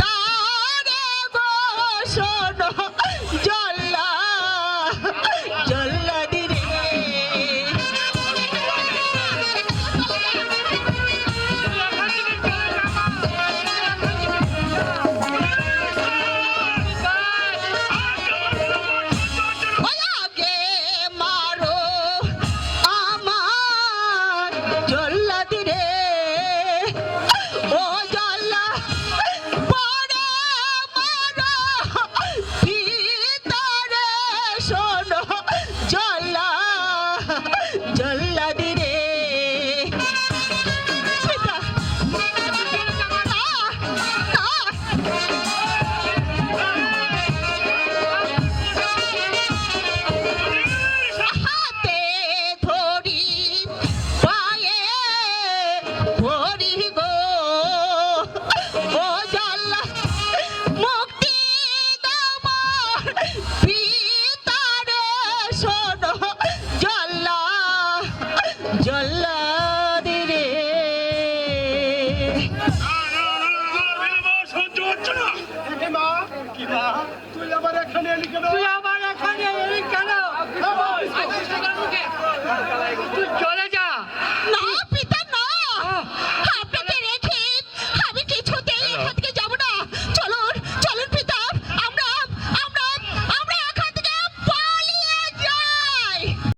তারে বসন জল্লাদি রে। তুই আবার এখানে এলি কেন?